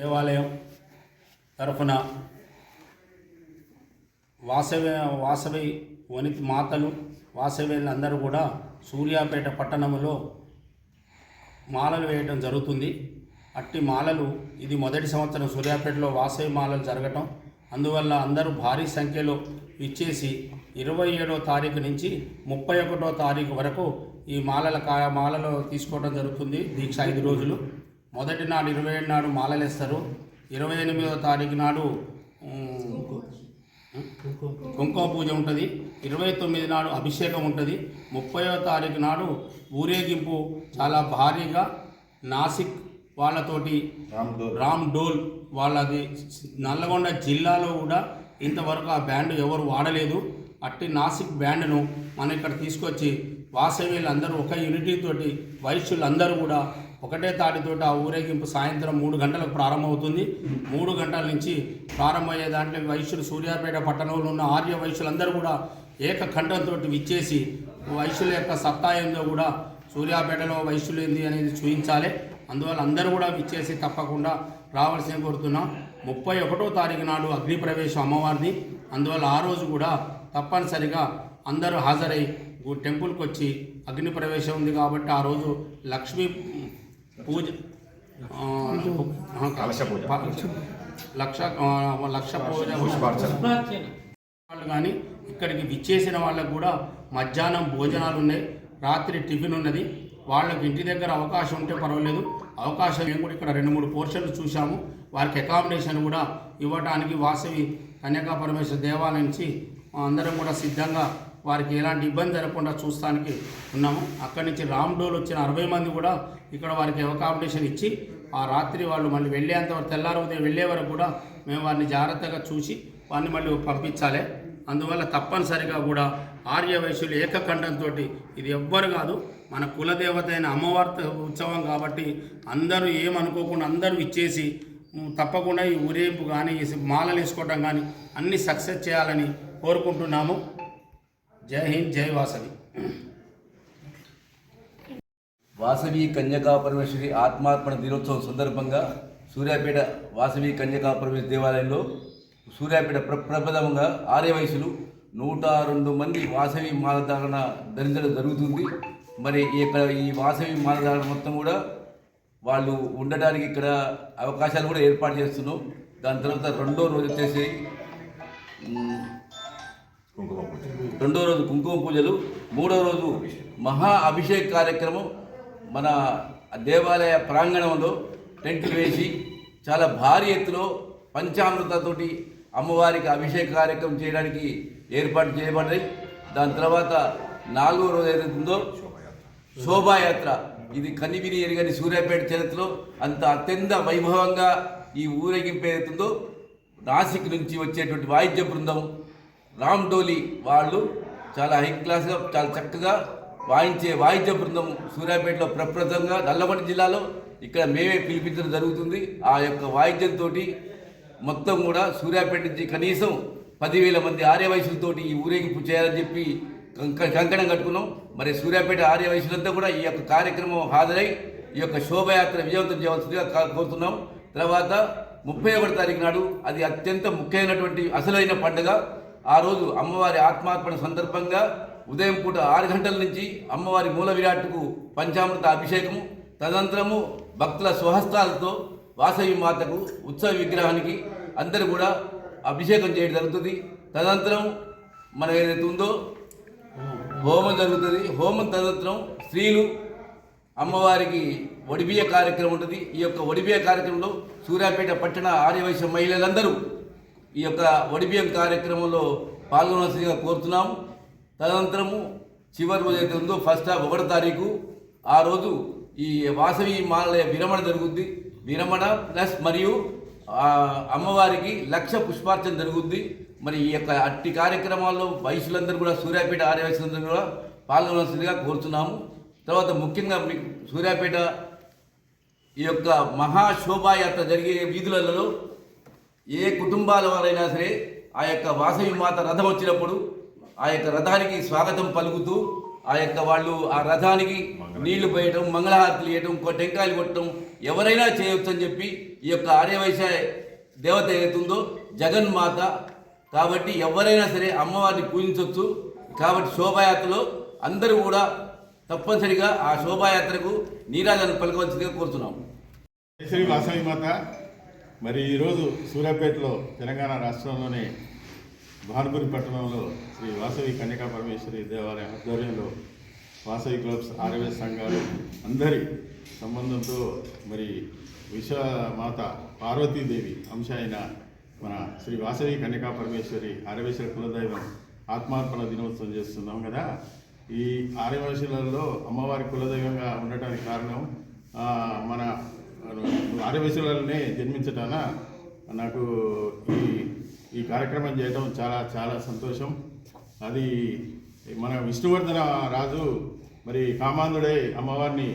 దేవాలయం తరఫున వాసవి వాసవి వనిత మాతలు వాసవేళ్ళందరూ కూడా సూర్యాపేట పట్టణంలో మాలలు వేయటం జరుగుతుంది. అట్టి మాలలు ఇది మొదటి సంవత్సరం సూర్యాపేటలో వాసవి మాలలు జరగటం. అందువల్ల అందరూ భారీ సంఖ్యలో ఇచ్చేసి ఇరవై ఏడో తారీఖు నుంచి ముప్పై ఒకటో తారీఖు వరకు ఈ మాలల కా మాలలో తీసుకోవడం జరుగుతుంది. దీక్ష ఐదు రోజులు. మొదటి నాడు ఇరవై ఏడు నాడు మాలలు వేస్తారు ఇరవై ఎనిమిదో తారీఖు నాడు కుంకుమ పూజ ఉంటుంది. ఇరవై తొమ్మిది నాడు అభిషేకం ఉంటుంది. ముప్పైవ తారీఖు నాడు ఊరేగింపు చాలా భారీగా నాసిక్ వాళ్ళతోటి రామ్ డోల్. వాళ్ళది. నల్లగొండ జిల్లాలో కూడా ఇంతవరకు ఆ బ్యాండ్ ఎవరు వాడలేదు. అట్టి నాసిక్ బ్యాండ్ను మనం ఇక్కడ తీసుకొచ్చి వాసవీలందరూ ఒక యూనిటీ తోటి వైశ్యులందరూ కూడా ఒకటే తాటితోటి ఆ ఊరేగింపు సాయంత్రం మూడు గంటలకు ప్రారంభమవుతుంది. మూడు గంటల నుంచి ప్రారంభమయ్యే దాంట్లో వైశ్యులు సూర్యాపేట పట్టణంలో ఉన్న ఆర్య వైశ్యులందరూ కూడా ఏకఖండంతో విచ్చేసి వైశ్యుల యొక్క సత్తా ఏందో కూడా సూర్యాపేటలో వైశ్యులు ఏంది అనేది చూపించాలి. అందువల్ల అందరూ కూడా విచ్చేసి తప్పకుండా రావాల్సిన కోరుతున్నాం. ముప్పై ఒకటో తారీఖు నాడు అగ్నిప్రవేశం అమ్మవారిని అమ్మవారిది. అందువల్ల ఆ రోజు కూడా తప్పనిసరిగా అందరూ హాజరై టెంపుల్కి వచ్చి అగ్నిప్రవేశం ఉంది కాబట్టి ఆ రోజు లక్ష్మీ పూజ. కలశ పూజ. లక్ష ఆ, లక్ష పూజ. పుష్పార్చన. వాళ్ళు కానీ ఇక్కడికి విచ్చేసిన వాళ్ళకు కూడా మధ్యాహ్నం భోజనాలు ఉన్నాయి. రాత్రి టిఫిన్ ఉన్నది. వాళ్ళకి ఇంటి దగ్గర అవకాశం ఉంటే పర్వాలేదు. అవకాశం మేము కూడా ఇక్కడ రెండు మూడు పోర్షన్లు చూసాము వారికి అకామిడేషన్ కూడా ఇవ్వడానికి వాసవి కన్యకా పరమేశ్వర దేవాలయం నుంచి అందరం కూడా సిద్ధంగా వారికి ఎలాంటి ఇబ్బంది జరగకుండా చూస్తానికి ఉన్నాము. అక్కడి నుంచి రామ్ డోల్ వచ్చిన అరవై మంది కూడా ఇక్కడ వారికి అకామిడేషన్ ఇచ్చి ఆ రాత్రి వాళ్ళు మళ్ళీ వెళ్ళేంత వరకు తెల్లారి ఉదయం వెళ్ళే వరకు కూడా మేము వారిని జాగ్రత్తగా చూసి వారిని మళ్ళీ పంపించాలి. అందువల్ల తప్పనిసరిగా కూడా ఆర్య వైశ్యులు ఏకఖండంతో ఇది ఎవ్వరు కాదు మన కులదేవత అయిన అమ్మవారి ఉత్సవం కాబట్టి అందరూ ఏమనుకోకుండా అందరూ ఇచ్చేసి తప్పకుండా ఈ ఊరేంపు కానీ ఈ మాలలు వేసుకోవడం కానీ అన్ని సక్సెస్ చేయాలని కోరుకుంటున్నాము. జై హింద్ జై వాసవి. వాసవి కన్యకా పరమేశ్వరి ఆత్మార్పణ దినోత్సవం సందర్భంగా సూర్యాపేట వాసవి కన్యకా పరమేశ్వరి దేవాలయంలో సూర్యాపేట ప్ర ప్రప్రథమంగా ఆర్యవయసులు నూట రెండు మంది వాసవి మాలధారణ ధరించడం జరుగుతుంది. మరి ఇక్కడ ఈ వాసవి మాలధారణ మొత్తం కూడా వాళ్ళు ఉండడానికి ఇక్కడ అవకాశాలు కూడా ఏర్పాటు చేస్తున్నాం. దాని తర్వాత రెండో రోజు వచ్చేసి కుంకుమ పూజ. రెండో రోజు కుంకుమ పూజలు మూడో రోజు మహా అభిషేక్ కార్యక్రమం మన దేవాలయ ప్రాంగణంలో టెంట్ వేసి చాలా భారీ ఎత్తులో పంచామృతతోటి అమ్మవారికి అభిషేక కార్యక్రమం చేయడానికి ఏర్పాటు చేయబడ్డాయి. దాని తర్వాత నాలుగో రోజు ఏదైతుందో శోభాయాత్ర. ఇది కనివిని ఎరగని సూర్యాపేట చరిత్రలో అంత అత్యంత వైభవంగా ఈ ఊరేగింపు ఏదైతుందో నాసిక్ నుంచి వచ్చేటువంటి వాయిద్య బృందం రామ్ డోలి వాళ్ళు చాలా హై క్లాస్గా చాలా చక్కగా వాయించే వాయిద్య బృందం సూర్యాపేటలో ప్రప్రథంగా నల్లగొండ జిల్లాలో ఇక్కడ మేమే పిలిపించడం జరుగుతుంది. ఆ యొక్క వాయిద్యంతో మొత్తం కూడా సూర్యాపేట నుంచి కనీసం పదివేల మంది ఆర్యవయసులతో ఈ ఊరేగింపు చేయాలని చెప్పి కంకణం కట్టుకున్నాం. మరి సూర్యాపేట ఆర్యవయసులంతా కూడా ఈ యొక్క కార్యక్రమం హాజరై ఈ యొక్క శోభయాత్ర విజయవంతం చేయవలసిందిగా కోరుతున్నాం. తర్వాత ముప్పై ఒకటి తారీఖు నాడు అది అత్యంత ముఖ్యమైనటువంటి అసలైన పండుగ. ఆ రోజు అమ్మవారి ఆత్మార్పణ సందర్భంగా ఉదయం పూట ఆరు గంటల నుంచి అమ్మవారి మూల విరాట్కు పంచామృత అభిషేకము తదనంతరము భక్తుల స్వహస్తాలతో వాసవి మాతకు ఉత్సవ విగ్రహానికి అందరూ కూడా అభిషేకం చేయడం జరుగుతుంది. తదనంతరం మనం ఏదైతే ఉందో హోమం జరుగుతుంది. హోమం తదనంతరం స్త్రీలు అమ్మవారికి ఒడిబియ్య కార్యక్రమం ఉంటుంది. ఈ యొక్క ఒడిబియ్య కార్యక్రమంలో సూర్యాపేట పట్టణ ఆర్యవైశ్య మహిళలందరూ ఈ యొక్క ఒడిబియ్యం కార్యక్రమంలో పాల్గొనవలసిందిగా కోరుతున్నాము తదనంతరము చివరి రోజు అయితే ఉందో ఫస్ట్ హాఫ్ ఒకటో తారీఖు ఆ రోజు ఈ వాసవి మాలయ విరమణ జరుగుద్ది. విరమణ ప్లస్ మరియు అమ్మవారికి లక్ష పుష్పార్చన జరుగుద్ది. మరి ఈ యొక్క అట్టి కార్యక్రమాల్లో వయసులందరూ కూడా సూర్యాపేట ఆర్య వయసులందరూ కూడా పాల్గొనవలసిందిగా కోరుతున్నాము. తర్వాత ముఖ్యంగా మీకు సూర్యాపేట ఈ యొక్క మహాశోభాయాత్ర జరిగే వీధులలో ఏ కుటుంబాల వారైనా సరే ఆ యొక్క వాసవి మాత రథం వచ్చినప్పుడు ఆ యొక్క రథానికి స్వాగతం పలుకుతూ ఆ యొక్క వాళ్ళు ఆ రథానికి నీళ్ళు పోయటం మంగళహారతులు ఇవ్వటం కొ- టెంకాయలు కొట్టడం ఎవరైనా చేయొచ్చు అని చెప్పి ఈ యొక్క ఆర్యవైశ్య దేవత ఏదైతుందో జగన్మాత కాబట్టి ఎవరైనా సరే అమ్మవారిని పూజించవచ్చు కాబట్టి శోభాయాత్రలో అందరూ కూడా తప్పనిసరిగా ఆ శోభాయాత్రకు నీరాజాన్ని పలకవలసిందిగా కోరుతున్నాం శ్రీ వాసవి మాత. మరి ఈరోజు సూర్యాపేటలో తెలంగాణ రాష్ట్రంలోని భానుపురి పట్టణంలో శ్రీ వాసవి కన్యకా పరమేశ్వరి దేవాలయం ఆధ్వర్యంలో వాసవి క్లబ్స్ ఆర్యవేశ సంఘాలు అందరి సంబంధంతో మరి విశ్వమాత పార్వతీదేవి అంశ అయిన మన శ్రీ వాసవి కన్యకా పరమేశ్వరి ఆరవేశ్వర కులదైవం ఆత్మార్పణ దినోత్సవం చేస్తున్నాం కదా. ఈ ఆర్యవేశులలో అమ్మవారి కులదైవంగా ఉండటానికి కారణం మన ఆర్యవేశులనే జన్మించటాన నాకు ఈ ఈ కార్యక్రమం చేయడం చాలా చాలా సంతోషం. అది మన విష్ణువర్ధన రాజు మరి కామాంధుడై అమ్మవారిని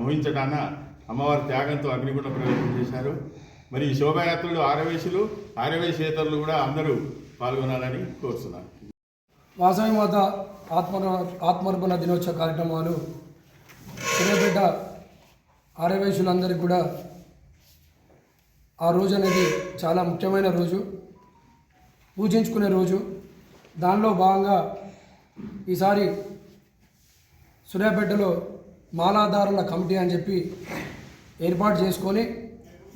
మోహించటాన అమ్మవారి త్యాగంతో అగ్నిగుండ ప్రవేశం చేశారు. మరి ఈ శోభాయాత్రలు ఆరవేశులు ఆరవేశేతరులు కూడా అందరూ పాల్గొనాలని కోరుతున్నాను వాసవి మాత ఆత్మ ఆత్మర్పణ దినోత్సవ కార్యక్రమాలు చిన్నపేట ఆరవేశులందరికీ కూడా ఆ రోజు అనేది చాలా ముఖ్యమైన రోజు. పూజించుకునే రోజు. దానిలో భాగంగా ఈసారి సూర్యాపేటలో మాలాధారుల కమిటీ అని చెప్పి ఏర్పాటు చేసుకొని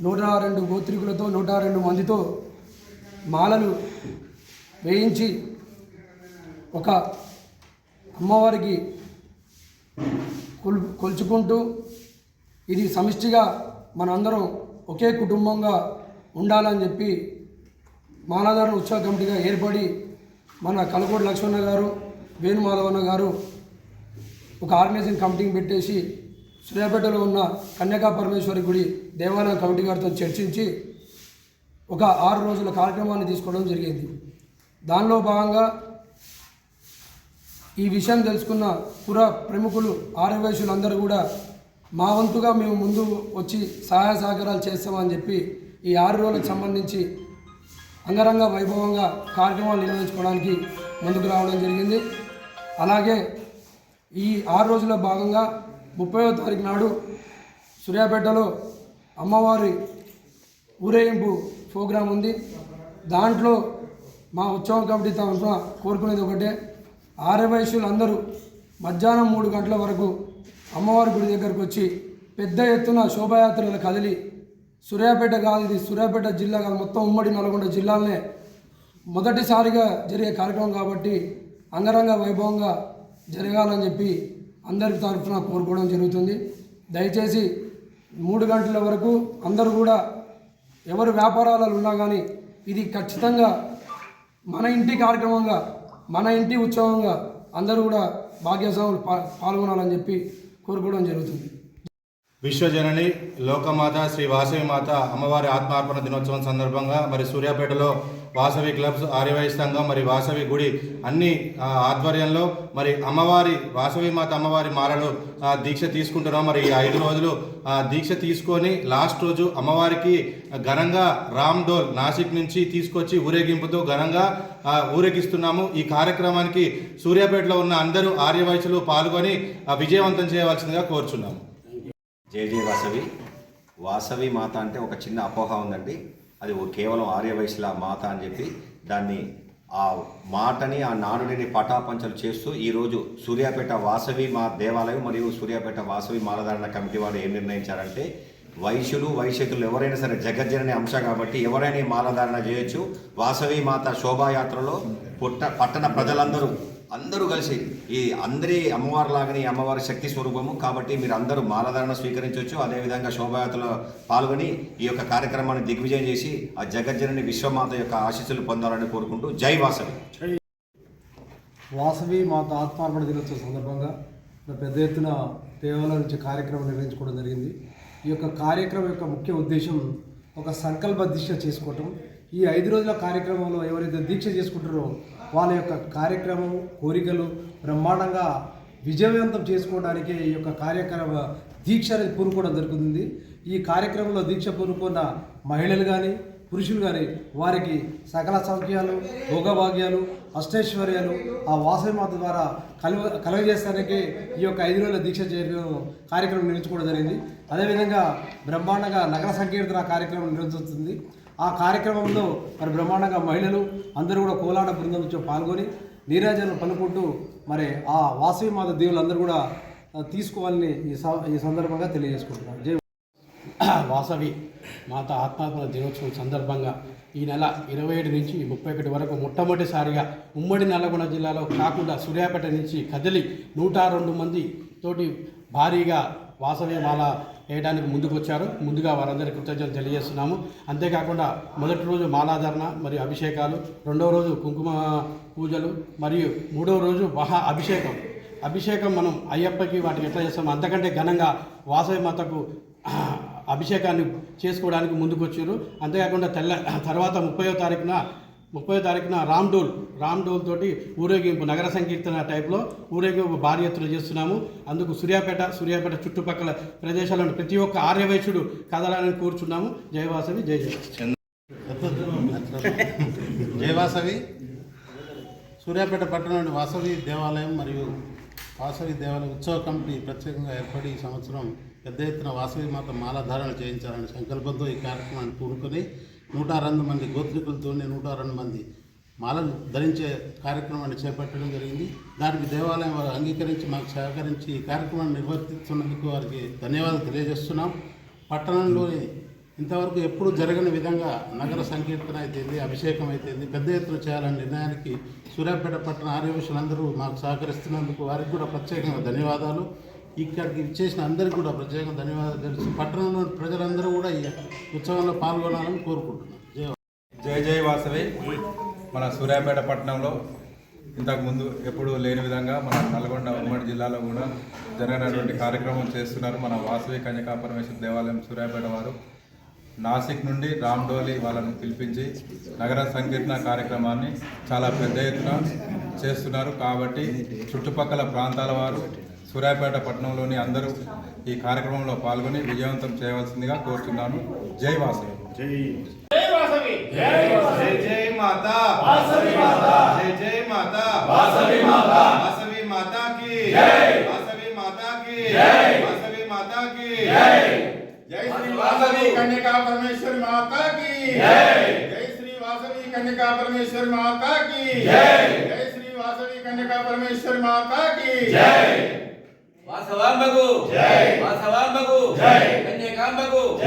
నూట రెండు గోత్రికులతో నూట రెండు మందితో మాలలు వేయించి ఒక అమ్మవారికి కొల్ కొలుచుకుంటూ ఇది సమిష్టిగా మనందరం ఒకే కుటుంబంగా ఉండాలని చెప్పి మానాధారణ ఉత్సవ కమిటీగా ఏర్పడి మన కలకోటి లక్ష్మణ గారు వేణుమాధవన్న గారు ఒక ఆర్గనైజింగ్ కమిటీని పెట్టేసి సూర్యాపేటలో ఉన్న కన్యకా పరమేశ్వరి గుడి దేవాలయం కమిటీ గారితో చర్చించి ఒక ఆరు రోజుల కార్యక్రమాన్ని తీసుకోవడం జరిగింది. దానిలో భాగంగా ఈ విషయం తెలుసుకున్న పుర ప్రముఖులు ఆర్యవైశ్యులందరూ కూడా మా వంతుగా మేము ముందు వచ్చి సహాయ సహకారాలు చేస్తామని చెప్పి ఈ ఆరు రోజులకు సంబంధించి అంగరంగ వైభవంగా కార్యక్రమాలు నిర్వహించుకోవడానికి ముందుకు రావడం జరిగింది. అలాగే ఈ ఆరు రోజుల భాగంగా ముప్పైవ తారీఖు నాడు సూర్యాపేటలో అమ్మవారి ఊరేగింపు ప్రోగ్రాం ఉంది. దాంట్లో మా ఉత్సవం కమిటీ తరఫున కోరుకునేది ఒకటే. ఆర్యవైశ్యులు అందరూ మధ్యాహ్నం మూడు గంటల వరకు అమ్మవారి గుడి దగ్గరకు వచ్చి పెద్ద ఎత్తున శోభాయాత్రలు కదిలి సూర్యాపేట కాదు ఇది సూర్యాపేట జిల్లా కాదు మొత్తం ఉమ్మడి నల్గొండ జిల్లాలనే మొదటిసారిగా జరిగే కార్యక్రమం కాబట్టి అంగరంగ వైభవంగా జరగాలని చెప్పి అందరి తరఫున కోరుకోవడం జరుగుతుంది. దయచేసి మూడు గంటల వరకు అందరూ కూడా ఎవరు వ్యాపారాలలో ఉన్నా కానీ ఇది ఖచ్చితంగా మన ఇంటి కార్యక్రమంగా మన ఇంటి ఉత్సవంగా అందరూ కూడా భాగ్యస్వాములు పా పాల్గొనాలని చెప్పి కోరుకోవడం జరుగుతుంది. విశ్వజనని లోకమాత శ్రీ వాసవి మాత అమ్మవారి ఆత్మార్పణ దినోత్సవం సందర్భంగా మరి సూర్యాపేటలో వాసవి క్లబ్స్ ఆర్యవైశ్య సంఘం మరి వాసవి గుడి అన్ని ఆధ్వర్యంలో మరి అమ్మవారి వాసవి మాత అమ్మవారి మాలలు దీక్ష తీసుకుంటున్నాం. మరి ఈ ఐదు రోజులు దీక్ష తీసుకొని లాస్ట్ రోజు అమ్మవారికి ఘనంగా రామ్ డోల్ నాసిక్ నుంచి తీసుకొచ్చి ఊరేగింపుతో ఘనంగా ఊరేగిస్తున్నాము. ఈ కార్యక్రమానికి సూర్యాపేటలో ఉన్న అందరూ ఆర్యవైశ్యులు పాల్గొని విజయవంతం చేయవలసిందిగా కోరుచున్నాము. జై జయ వాసవి. వాసవి మాత అంటే ఒక చిన్న అపోహ ఉందండి. అది కేవలం ఆర్యవయసుల మాత అని చెప్పి దాన్ని ఆ మాటని ఆ నానుడిని పటాపంచలు చేస్తూ ఈరోజు సూర్యాపేట వాసవి మా దేవాలయం మరియు సూర్యాపేట వాసవి మాలధారణ కమిటీ వాళ్ళు ఏం నిర్ణయించారంటే వైశ్యులు వైశ్యతులు ఎవరైనా సరే జగజ్జనని అంశం కాబట్టి ఎవరైనా మాలధారణ చేయొచ్చు. వాసవి మాత శోభాయాత్రలో పుట్ట పట్టణ ప్రజలందరూ అందరూ కలిసి ఈ అందరి అమ్మవారి లాగానే అమ్మవారి శక్తి స్వరూపము కాబట్టి మీరు అందరూ మాలధారణ స్వీకరించవచ్చు. అదేవిధంగా శోభాయాత్రలో పాల్గొని ఈ యొక్క కార్యక్రమాన్ని దిగ్విజయం చేసి ఆ జగజ్జనని విశ్వమాత యొక్క ఆశీస్సులు పొందాలని కోరుకుంటూ జై వాసవి. వాసవి మాత ఆత్మార్పణ దినోత్సవ సందర్భంగా పెద్ద ఎత్తున దేవాలయం నుంచి కార్యక్రమం నిర్వహించుకోవడం జరిగింది. ఈ యొక్క కార్యక్రమం యొక్క ముఖ్య ఉద్దేశం ఒక సంకల్ప దిశ చేసుకోవటం. ఈ ఐదు రోజుల కార్యక్రమంలో ఎవరైతే దీక్ష చేసుకుంటారో వాళ్ళ యొక్క కార్యక్రమం కోరికలు బ్రహ్మాండంగా విజయవంతం చేసుకోవడానికి ఈ యొక్క కార్యక్రమ దీక్ష అనేది పూనుకోవడం జరుగుతుంది. ఈ కార్యక్రమంలో దీక్ష పూనుకున్న మహిళలు కానీ పురుషులు కానీ వారికి సకల సౌఖ్యాలు భోగభాగ్యాలు అష్టైశ్వర్యాలు ఆ వాసవిమాత ద్వారా కలువ కలుగజేస్తానికి ఈ యొక్క ఐదు రోజుల దీక్ష చేయడం కార్యక్రమం నిర్వహించుకోవడం జరిగింది. అదేవిధంగా బ్రహ్మాండంగా నగర సంకీర్తన కార్యక్రమం నిర్వహిస్తుంది ఆ కార్యక్రమంలో మరి బ్రహ్మాండంగా మహిళలు అందరూ కూడా కోలాట బృందంతో పాల్గొని నీరాజను పలుకుంటూ మరి ఆ వాసవి మాత దేవులందరూ కూడా తీసుకోవాలని ఈ స- ఈ సందర్భంగా తెలియజేసుకుంటున్నాను. జై వాసవి మాత ఆత్మాత్మల దినోత్సవం సందర్భంగా ఈ నెల ఇరవై ఏడు నుంచి ముప్పై ఒకటి వరకు మొట్టమొదటిసారిగా ఉమ్మడి నల్లగొండ జిల్లాలో కాకుండా సూర్యాపేట నుంచి కదిలి నూట రెండు మంది తోటి భారీగా వాసవి మాల వేయడానికి ముందుకు వచ్చారు ముందుగా వారందరికీ కృతజ్ఞతలు తెలియజేస్తున్నాము. అంతేకాకుండా మొదటి రోజు మాలాధారణ మరియు అభిషేకాలు రెండవ రోజు కుంకుమ పూజలు మరియు మూడవ రోజు మహా అభిషేకం. అభిషేకం మనం అయ్యప్పకి వాటికి ఎట్లా చేస్తాం? అంతకంటే ఘనంగా వాసవి మాతకు అభిషేకాన్ని చేసుకోవడానికి ముందుకు వచ్చారు అంతేకాకుండా తెల్ల తర్వాత ముప్పయో తారీఖున ముప్పై తారీఖున రామ్ డోల్ రామ్ డోల్ తోటి ఊరేగింపు నగర సంకీర్తన టైప్లో ఊరేగింపు భారీ ఎత్తున చేస్తున్నాము. అందుకు సూర్యాపేట సూర్యాపేట చుట్టుపక్కల ప్రదేశాలను ప్రతి ఒక్క ఆర్యవైశ్యుడు కదలాలని కోరుచున్నాము. జయవాసవి జయ జయవాసవి సూర్యాపేట పట్టణంలోని వాసవి దేవాలయం మరియు వాసవి దేవాలయ ఉత్సవ కమిటీ ప్రత్యేకంగా ఏర్పడి ఈ సంవత్సరం పెద్ద ఎత్తున వాసవి మాత మాలాధారణ చేయించాలనే సంకల్పంతో ఈ కార్యక్రమాన్ని కూడుకొని నూట రెండు మంది గోత్రికులతోనే నూట రెండు మంది మాలను ధరించే కార్యక్రమాన్ని చేపట్టడం జరిగింది. దానికి దేవాలయం వారు అంగీకరించి మాకు సహకరించి ఈ కార్యక్రమాన్ని నిర్వర్తిస్తున్నందుకు వారికి ధన్యవాదాలు తెలియజేస్తున్నాం. పట్టణంలోని ఇంతవరకు ఎప్పుడు జరగని విధంగా నగర సంకీర్తన అయితేంది అభిషేకం అయితేంది పెద్ద ఎత్తున చేయాలనే నిర్ణయానికి సూర్యాపేట పట్టణ ఆర్యవేశులందరూ మాకు సహకరిస్తున్నందుకు వారికి కూడా ప్రత్యేకంగా ధన్యవాదాలు. ఇక్కడికి ఇచ్చేసిన అందరికీ కూడా ప్రత్యేకంగా ధన్యవాదాలు తెలుసు. పట్టణంలోని ప్రజలందరూ కూడా ఈ ఉత్సవంలో పాల్గొనాలని కోరుకుంటున్నాను జయ జై జై వాసవి. మన సూర్యాపేట పట్టణంలో ఇంతకుముందు ఎప్పుడూ లేని విధంగా మన నల్గొండ ఉమ్మడి జిల్లాలో కూడా జరిగినటువంటి కార్యక్రమం చేస్తున్నారు మన వాసవి కన్యకా పరమేశ్వర దేవాలయం సూర్యాపేట వారు. నాసిక్ నుండి రామ్డోలి వాళ్ళని పిలిపించి నగర సంకీర్తన కార్యక్రమాన్ని చాలా పెద్ద ఎత్తున చేస్తున్నారు. కాబట్టి చుట్టుపక్కల ప్రాంతాల వారు సూర్యాపేట పట్టణంలోని అందరూ ఈ కార్యక్రమంలో పాల్గొని విజయవంతం చేయవలసిందిగా కోరుతున్నాను జై వాసవి. జై జై జై జై జై మాతా. వాసవి జై వాసవి మాతా. కి జై. వాసవి మాతా కి జై. జై శ్రీ వాసవి కన్యకా పరమేశ్వరి మాతా కి జై శ్రీ వాసవి కన్యకా పరమేశ్వరి మాతా కి జై శ్రీ వాసవి కన్యకా పరమేశ్వరి మాతా కి జై. వాసవాంబకు జై. వాసవాంబకు జై. కన్యకాంబకు.